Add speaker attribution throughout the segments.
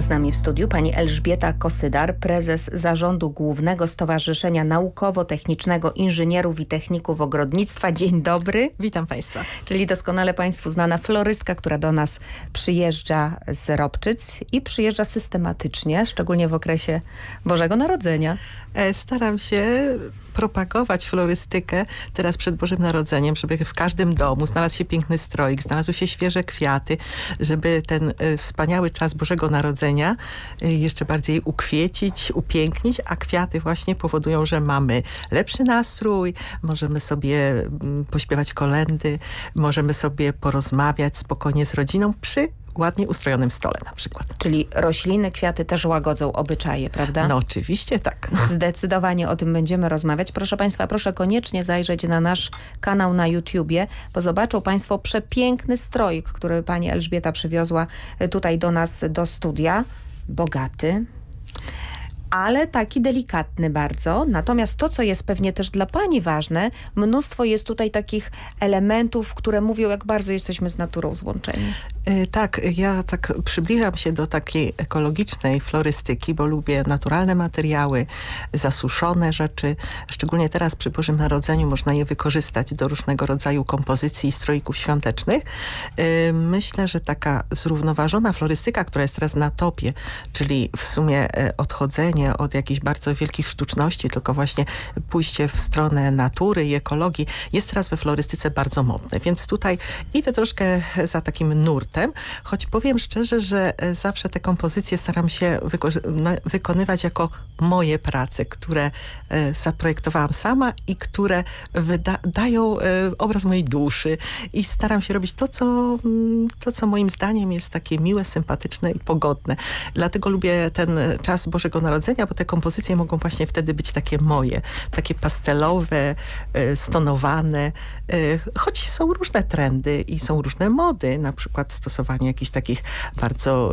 Speaker 1: A z nami w studiu pani Elżbieta Kosydar, prezes Zarządu Głównego Stowarzyszenia Naukowo-Technicznego Inżynierów i Techników Ogrodnictwa. Dzień dobry.
Speaker 2: Witam Państwa.
Speaker 1: Czyli doskonale Państwu znana florystka, która do nas przyjeżdża z Robczyc i przyjeżdża systematycznie, szczególnie w okresie Bożego Narodzenia.
Speaker 2: E, Staram się propagować florystykę teraz przed Bożym Narodzeniem, żeby w każdym domu znalazł się piękny stroik, znalazły się świeże kwiaty, żeby ten e, wspaniały czas Bożego Narodzenia e, jeszcze bardziej ukwiecić, upięknić, a kwiaty właśnie powodują, że mamy lepszy nastrój, możemy sobie mm, pośpiewać kolendy, możemy sobie porozmawiać spokojnie z rodziną przy ładnie ustrojonym stole na przykład.
Speaker 1: Czyli rośliny, kwiaty też łagodzą obyczaje, prawda?
Speaker 2: No oczywiście tak.
Speaker 1: Zdecydowanie o tym będziemy rozmawiać. Proszę Państwa, proszę koniecznie zajrzeć na nasz kanał na YouTubie, bo zobaczą Państwo przepiękny stroik, który Pani Elżbieta przywiozła e, tutaj do nas do studia. Bogaty, ale taki delikatny bardzo. Natomiast to, co jest pewnie też dla Pani ważne, mnóstwo jest tutaj takich elementów, które mówią, jak bardzo jesteśmy z naturą złączeni.
Speaker 2: E, Tak, ja tak przybliżam się do takiej ekologicznej florystyki, bo lubię naturalne materiały, zasuszone rzeczy. Szczególnie teraz przy Bożym Narodzeniu można je wykorzystać do różnego rodzaju kompozycji i stroików świątecznych. E, Myślę, że taka zrównoważona florystyka, która jest teraz na topie, czyli w sumie e, od jakichś bardzo wielkich sztuczności, tylko właśnie pójście w stronę natury i ekologii, jest teraz we florystyce bardzo modne. Więc tutaj idę troszkę za takim nurtem, choć powiem szczerze, że e, zawsze te kompozycje staram się wyko- wykonywać jako moje prace, które e, zaprojektowałam sama i które dają e, obraz mojej duszy i staram się robić to co, mm, to, co moim zdaniem jest takie miłe, sympatyczne i pogodne. Dlatego lubię ten czas Bożego Narodzenia, bo te kompozycje mogą właśnie wtedy być takie moje, takie pastelowe, e, stonowane, e, choć są różne trendy i są różne mody, na przykład stosowanie jakichś takich bardzo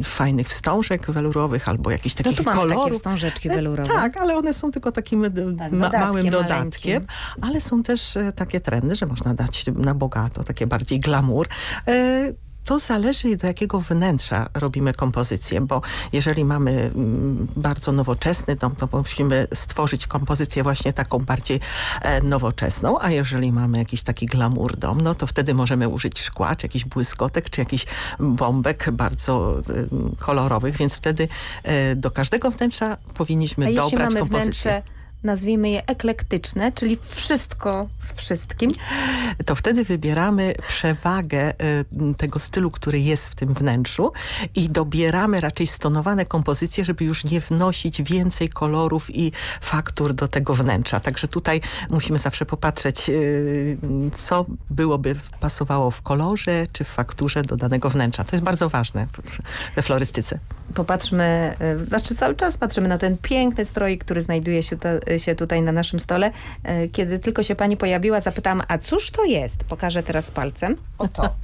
Speaker 2: e, fajnych wstążek welurowych albo jakichś
Speaker 1: No
Speaker 2: takich
Speaker 1: tu mamy takie
Speaker 2: kolorów.
Speaker 1: wstążeczki welurowe.
Speaker 2: Tak, ale one są tylko takim ma,
Speaker 1: dodatkiem
Speaker 2: małym dodatkiem,
Speaker 1: maleńkim.
Speaker 2: ale są też takie trendy, że można dać na bogato, takie bardziej glamour. To zależy do jakiego wnętrza robimy kompozycję, bo jeżeli mamy mm, bardzo nowoczesny dom, to musimy stworzyć kompozycję właśnie taką bardziej e, nowoczesną, a jeżeli mamy jakiś taki glamour dom, no to wtedy możemy użyć szkła, czy jakichś błyskotek, czy jakichś bombek bardzo e, kolorowych, więc wtedy e, do każdego wnętrza powinniśmy dobrać kompozycję.
Speaker 1: wnętrze, nazwijmy je eklektyczne, czyli wszystko z wszystkim,
Speaker 2: to wtedy wybieramy przewagę y, tego stylu, który jest w tym wnętrzu i dobieramy raczej stonowane kompozycje, żeby już nie wnosić więcej kolorów i faktur do tego wnętrza. Także tutaj musimy zawsze popatrzeć, y, co byłoby pasowało w kolorze czy w fakturze do danego wnętrza. To jest bardzo ważne we florystyce.
Speaker 1: popatrzmy, y, znaczy cały czas patrzymy na ten piękny stroik, który znajduje się, te, się tutaj na naszym stole. Y, Kiedy tylko się pani pojawiła, zapytałam, a cóż to jest? Pokażę teraz palcem. Oto.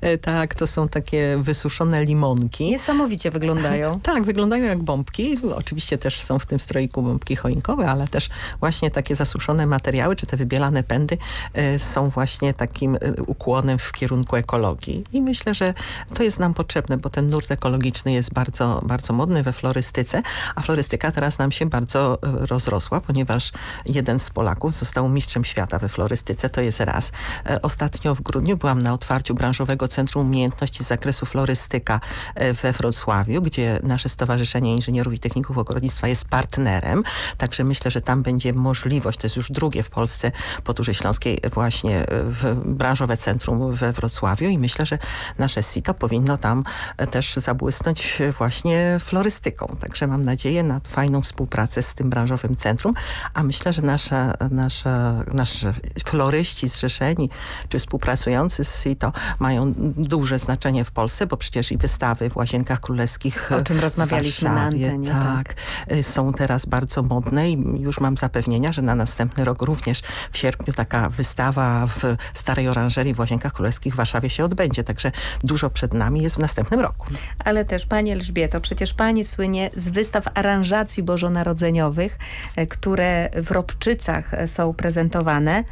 Speaker 2: E, Tak, to są takie wysuszone limonki.
Speaker 1: Niesamowicie wyglądają.
Speaker 2: Tak, wyglądają jak bombki. Oczywiście też są w tym stroiku bombki choinkowe, ale też właśnie takie zasuszone materiały, czy te wybielane pędy e, są właśnie takim e, ukłonem w kierunku ekologii. I myślę, że to jest nam potrzebne, bo ten nurt ekologiczny jest bardzo, bardzo modny we florystyce, a florystyka teraz nam się bardzo e, rozrosła, ponieważ jeden z Polaków został mistrzem świata we florystyce. To jest raz. E, Ostatnio w grudniu byłam na otwarciu branżowego Centrum Umiejętności z zakresu florystyka e, we Wrocławiu, gdzie nasze Stowarzyszenie Inżynierów i Techników Ogrodnictwa jest partnerem. Także myślę, że tam będzie możliwość, to jest już drugie w Polsce po Turze Śląskiej właśnie e, w branżowe centrum we Wrocławiu i myślę, że nasze SITO powinno tam też zabłysnąć właśnie florystyką. Także mam nadzieję na fajną współpracę z tym branżowym centrum, a myślę, że nasza, nasza, nasze floryści zrzeszeni czy współpracujący z SITO mają duże znaczenie w Polsce, bo przecież i wystawy w Łazienkach Królewskich
Speaker 1: O czym rozmawialiśmy na antenie,
Speaker 2: Tak, y, są teraz bardzo modne i już mam zapewnienia, że na następny rok również w sierpniu taka wystawa w Starej Oranżerii w Łazienkach Królewskich w Warszawie się odbędzie. Także dużo przed nami jest w następnym roku.
Speaker 1: Ale też Pani Elżbieto, przecież Pani słynie z wystaw aranżacji bożonarodzeniowych, e, które w Robczycach są prezentowane.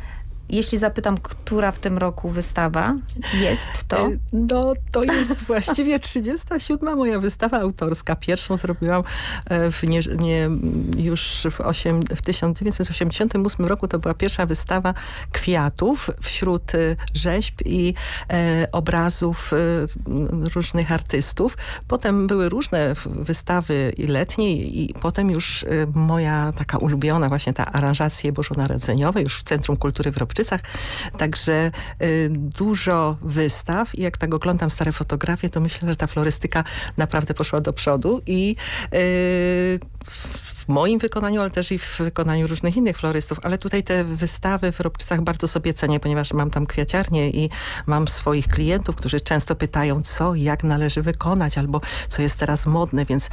Speaker 1: Jeśli zapytam, która w tym roku wystawa jest, to...
Speaker 2: E, No to jest właściwie 37 moja wystawa autorska. Pierwszą zrobiłam e, w nie, nie, już w, osiem, w 1988 roku. To była pierwsza wystawa kwiatów wśród e, rzeźb i e, obrazów e, różnych artystów. Potem były różne wystawy i letnie i potem już moja taka ulubiona właśnie ta aranżacje bożonarodzeniowe już w Centrum Kultury w Także y, dużo wystaw i jak tak oglądam stare fotografie, to myślę, że ta florystyka naprawdę poszła do przodu i y, w moim wykonaniu, ale też i w wykonaniu różnych innych florystów, ale tutaj te wystawy w Robczycach bardzo sobie cenię, ponieważ mam tam kwiaciarnię i mam swoich klientów, którzy często pytają, co, jak należy wykonać, albo co jest teraz modne, więc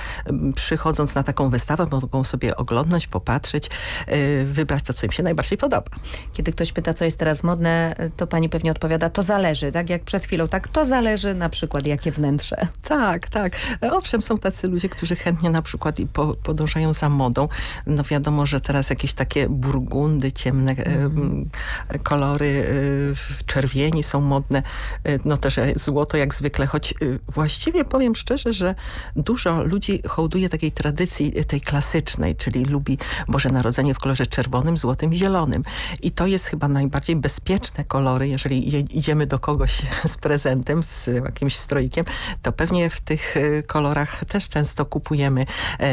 Speaker 2: przychodząc na taką wystawę, mogą sobie oglądnąć, popatrzeć, y, wybrać to, co im się najbardziej podoba.
Speaker 1: Kiedy ktoś pyta, co jest teraz modne, to pani pewnie odpowiada, to zależy, tak jak przed chwilą. Tak, to zależy na przykład jakie wnętrze.
Speaker 2: Tak, tak. E, Owszem, są tacy ludzie, którzy chętnie na przykład i po, podążają za modą. No wiadomo, że teraz jakieś takie burgundy, ciemne e, m, kolory, e, czerwieni są modne. E, no też złoto jak zwykle, choć właściwie powiem szczerze, że dużo ludzi hołduje takiej tradycji tej klasycznej, czyli lubi Boże Narodzenie w kolorze czerwonym, złotym i zielonym. I to jest chyba najbardziej bezpieczne kolory, jeżeli je, idziemy do kogoś z prezentem, z jakimś stroikiem, to pewnie w tych kolorach też często kupujemy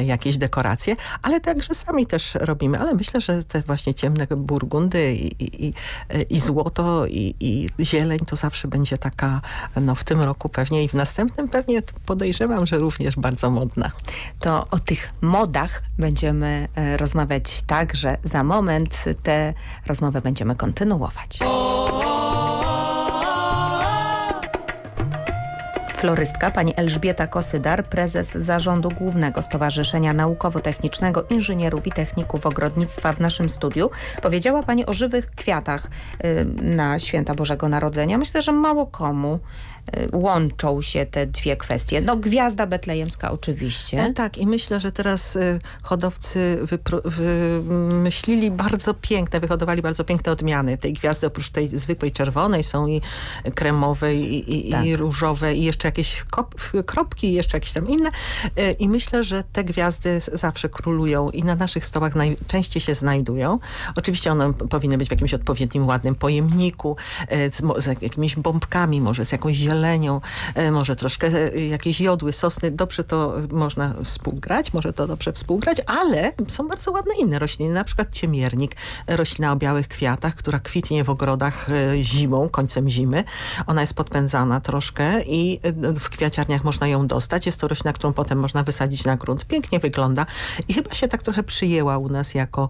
Speaker 2: jakieś dekoracje, ale także sami też robimy. Ale myślę, że te właśnie ciemne burgundy i, i, i, i złoto i, i zieleń to zawsze będzie taka, no w tym roku pewnie i w następnym pewnie podejrzewam, że również bardzo modna.
Speaker 1: To o tych modach będziemy e, rozmawiać także za moment. Tę rozmowę będziemy kontynuować. Florystka pani Elżbieta Kosydar, prezes Zarządu Głównego Stowarzyszenia Naukowo-Technicznego Inżynierów i Techników Ogrodnictwa w naszym studiu. Powiedziała pani o żywych kwiatach y, na święta Bożego Narodzenia. Myślę, że mało komu łączą się te dwie kwestie. No gwiazda betlejemska oczywiście.
Speaker 2: E, tak, i myślę, że teraz y, hodowcy wymyślili bardzo piękne, wyhodowali bardzo piękne odmiany tej gwiazdy. Oprócz tej zwykłej czerwonej są i kremowe, i, i,
Speaker 1: Tak.
Speaker 2: i różowe, i jeszcze jakieś kropki, i jeszcze jakieś tam inne. E, I myślę, że te gwiazdy zawsze królują i na naszych stołach najczęściej się znajdują. Oczywiście one powinny być w jakimś odpowiednim, ładnym pojemniku, e, z, z jakimiś bombkami, może z jakąś zielenią, e, może troszkę e, jakieś jodły, sosny. Dobrze to można współgrać, może to dobrze współgrać, ale są bardzo ładne inne rośliny, na przykład ciemiernik, roślina o białych kwiatach, która kwitnie w ogrodach e, zimą, końcem zimy. Ona jest podpędzana troszkę i w kwiaciarniach można ją dostać. Jest to roślina, którą potem można wysadzić na grunt. Pięknie wygląda i chyba się tak trochę przyjęła u nas jako,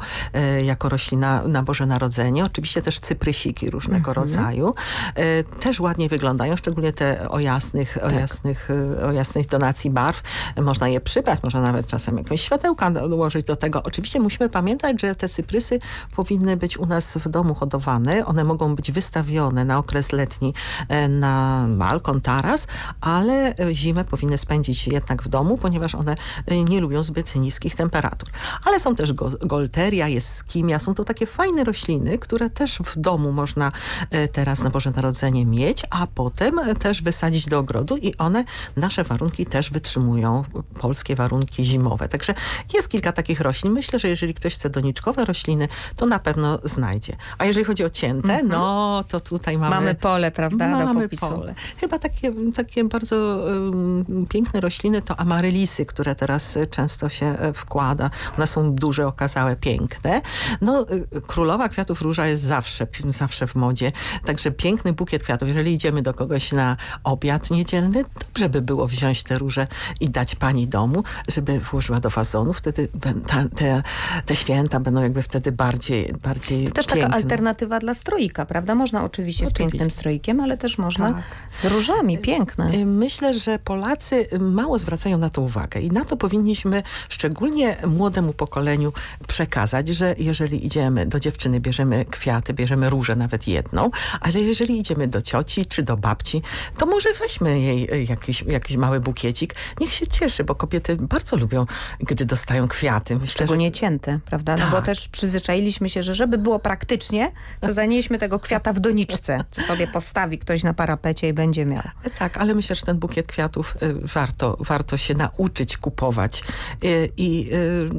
Speaker 2: jako roślina na Boże Narodzenie. Oczywiście też cyprysiki różnego rodzaju. E, Też ładnie wyglądają, szczególnie te o jasnych, o jasnych, e, o jasnych donacji barw. E, Można je przybrać, można nawet czasem jakieś światełka dołożyć do tego. Oczywiście musimy pamiętać, że te cyprysy powinny być u nas w domu hodowane. One mogą być wystawione na okres letni e, na balkon, taras, ale e, zimę powinny spędzić jednak w domu, ponieważ one e, nie lubią zbyt niskich temperatur. Ale są też go, golteria, jest skimia, są to takie fajne rośliny, które też w domu można teraz na Boże Narodzenie mieć, a potem też wysadzić do ogrodu i one nasze warunki też wytrzymują, polskie warunki zimowe. Także jest kilka takich roślin. Myślę, że jeżeli ktoś chce doniczkowe rośliny, to na pewno znajdzie. A jeżeli chodzi o cięte, no to tutaj mamy...
Speaker 1: Mamy pole, prawda,
Speaker 2: Mamy pole. Chyba takie, takie bardzo um, piękne rośliny to amarylisy, które teraz często się y, wkłada. One są duże, okazałe, piękne. No, y, królowa kwiatów róża jest zawsze, zawsze w modzie. Także piękny bukiet kwiatów. Jeżeli idziemy do kogoś na obiad niedzielny, dobrze by było wziąć te róże i dać pani domu, żeby włożyła do wazonu. Wtedy ta, te, te święta będą jakby wtedy bardziej, bardziej
Speaker 1: To też
Speaker 2: piękne.
Speaker 1: taka alternatywa dla stroika, prawda? Można oczywiście, z
Speaker 2: Oczywiście.
Speaker 1: pięknym stroikiem, ale też można
Speaker 2: Tak.
Speaker 1: z różami. Piękne.
Speaker 2: Y, Myślę, że Polacy mało zwracają na to uwagę i na to powinniśmy szczególnie młodemu pokoleniu przekazać, że jeżeli idziemy do dziewczyny, bierzemy kwiaty, bierzemy różę, nawet jedną, ale jeżeli idziemy do cioci czy do babci, to może weźmy jej e, jakiś, jakiś mały bukiecik. Niech się cieszy, bo kobiety bardzo lubią, gdy dostają kwiaty. Myślę, że
Speaker 1: Szczególnie cięte, prawda? No bo
Speaker 2: Tak.
Speaker 1: też przyzwyczailiśmy się, że żeby było praktycznie, to zanieśmy tego kwiata w doniczce. Co sobie postawi ktoś na parapecie i będzie miał.
Speaker 2: E, Tak, ale myślę, że ten bukiet kwiatów y, warto, warto się nauczyć kupować i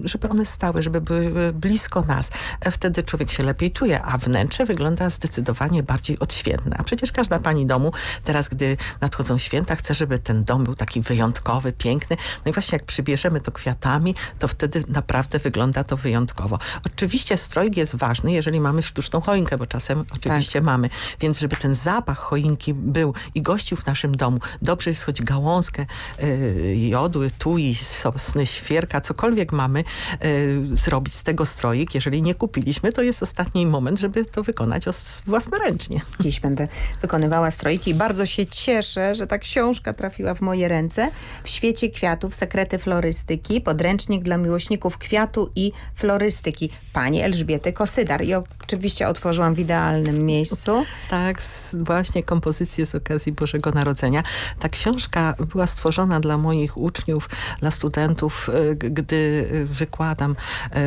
Speaker 2: żeby one stały, żeby były blisko nas. E, Wtedy człowiek się lepiej czuje, a wnętrze wygląda zdecydowanie bardziej odświętne. A przecież każda pani domu teraz, gdy nadchodzą święta, chce, żeby ten dom był taki wyjątkowy, piękny. No i właśnie jak przybierzemy to kwiatami, to wtedy naprawdę wygląda to wyjątkowo. Oczywiście strojk jest ważny, jeżeli mamy sztuczną choinkę, bo czasem oczywiście mamy. Więc żeby ten zapach choinki był i gościł w naszym domu, dobrze jest choć gałązkę y, jodu, tui, sosny, świerka, cokolwiek mamy, y, zrobić z tego stroik. Jeżeli nie kupiliśmy, to jest ostatni moment, żeby to wykonać własnoręcznie.
Speaker 1: Dziś będę wykonywała strojki i bardzo się cieszę, że ta książka trafiła w moje ręce. W świecie kwiatów, sekrety florystyki, podręcznik dla miłośników kwiatu i florystyki. Pani Elżbiety Kosydar. I oczywiście otworzyłam w idealnym miejscu.
Speaker 2: Tak, właśnie kompozycje z okazji Bożego Narodzenia. Ta książka była stworzona dla moich uczniów, dla studentów, y, gdy y, wykładam y,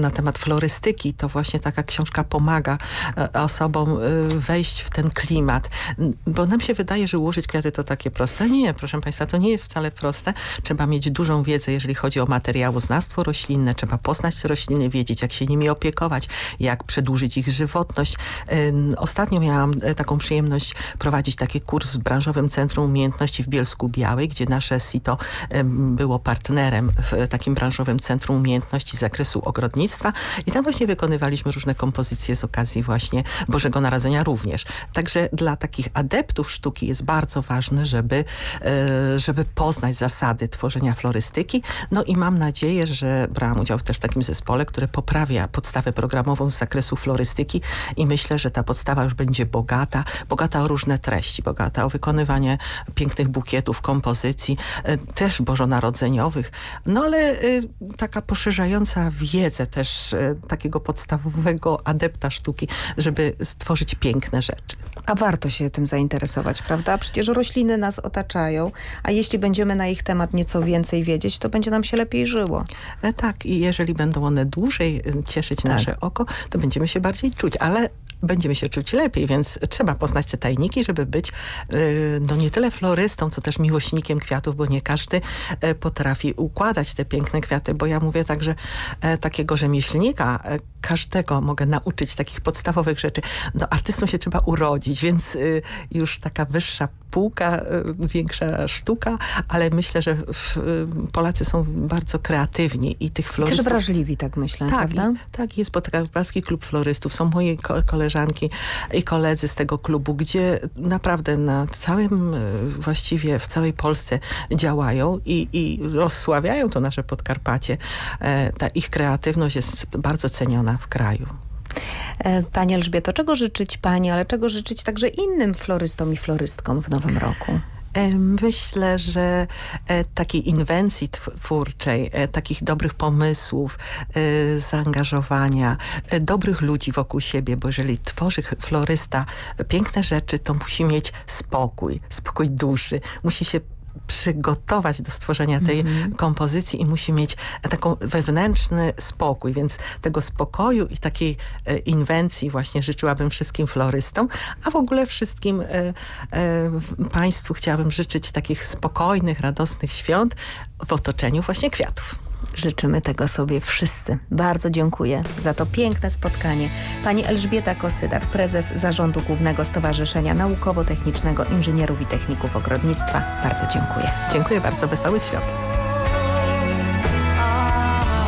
Speaker 2: na temat florystyki. To właśnie taka książka pomaga osobom wejść w ten klimat. Bo nam się wydaje, że ułożyć kwiaty to takie proste. Nie, proszę Państwa, to nie jest wcale proste. Trzeba mieć dużą wiedzę, jeżeli chodzi o materiałoznawstwo roślinne. Trzeba poznać rośliny, wiedzieć, jak się nimi opiekować, jak przedłużyć ich żywotność. Ostatnio miałam e, taką przyjemność prowadzić taki kurs w branżowym Centrum Umiejętności w Bielsku Białej, gdzie nasze SITO było partnerem w e, takim branżowym Centrum Umiejętności z zakresu ogrodnictwa i tam właśnie wykonywaliśmy różne kompozycje z okazji właśnie Bożego Narodzenia również. Także dla takich adeptów sztuki jest bardzo ważne, żeby, e, żeby poznać zasady tworzenia florystyki. No i mam nadzieję, że brałam udział też w takim zespole, które poprawia podstawę programową z zakresu florystyki i myślę, że ta podstawa już będzie bogata, bogata o różne treści, bogata o wykonywanie pięknych bukietów, kompozycji, e, też bożonarodzeniowych, no ale e, taka poszerzająca wiedzę też takiego podstawowego adepta sztuki, żeby stworzyć piękne rzeczy.
Speaker 1: A warto się tym zainteresować, prawda? Przecież rośliny nas otaczają, a jeśli będziemy na ich temat nieco więcej wiedzieć, to będzie nam się lepiej żyło.
Speaker 2: E, Tak, i jeżeli będą one dłużej e, cieszyć
Speaker 1: Tak.
Speaker 2: nasze oko, to będziemy się bardziej czuć, ale będziemy się czuć lepiej, więc trzeba poznać te tajniki, żeby być e, no nie tyle florystą, co też miłośnikiem kwiatów, bo nie każdy e, potrafi układać te piękne kwiaty, bo ja mówię tak, że e, takiego rzemieślnika, e, każdego mogę nauczyć takich podstawowych rzeczy. No artystą się trzeba urodzić, więc y, już taka wyższa półka, y, większa sztuka, ale myślę, że y, Polacy są bardzo kreatywni i tych
Speaker 1: Też
Speaker 2: florystów...
Speaker 1: wrażliwi, tak myślę,
Speaker 2: Tak,
Speaker 1: prawda?
Speaker 2: i, tak jest Podkarpacki Klub Florystów. Są moje ko- koleżanki i koledzy z tego klubu, gdzie naprawdę na całym, y, właściwie w całej Polsce działają i, i rozsławiają to nasze Podkarpacie. E, ta ich kreatywność jest bardzo ceniona w kraju.
Speaker 1: E, Pani Elżbieto, czego życzyć Pani, ale czego życzyć także innym florystom i florystkom w nowym roku?
Speaker 2: E, Myślę, że e, takiej inwencji tw- twórczej, e, takich dobrych pomysłów, zaangażowania, dobrych ludzi wokół siebie, bo jeżeli tworzy florysta piękne rzeczy, to musi mieć spokój, spokój duszy, musi się przygotować do stworzenia tej kompozycji i musi mieć taką wewnętrzny spokój, więc tego spokoju i takiej e, inwencji właśnie życzyłabym wszystkim florystom, a w ogóle wszystkim e, e, Państwu chciałabym życzyć takich spokojnych, radosnych świąt w otoczeniu właśnie kwiatów.
Speaker 1: Życzymy tego sobie wszyscy. Bardzo dziękuję za to piękne spotkanie. Pani Elżbieta Kosydar, prezes Zarządu Głównego Stowarzyszenia Naukowo-Technicznego Inżynierów i Techników Ogrodnictwa. Bardzo dziękuję.
Speaker 2: Dziękuję bardzo, wesołych świąt.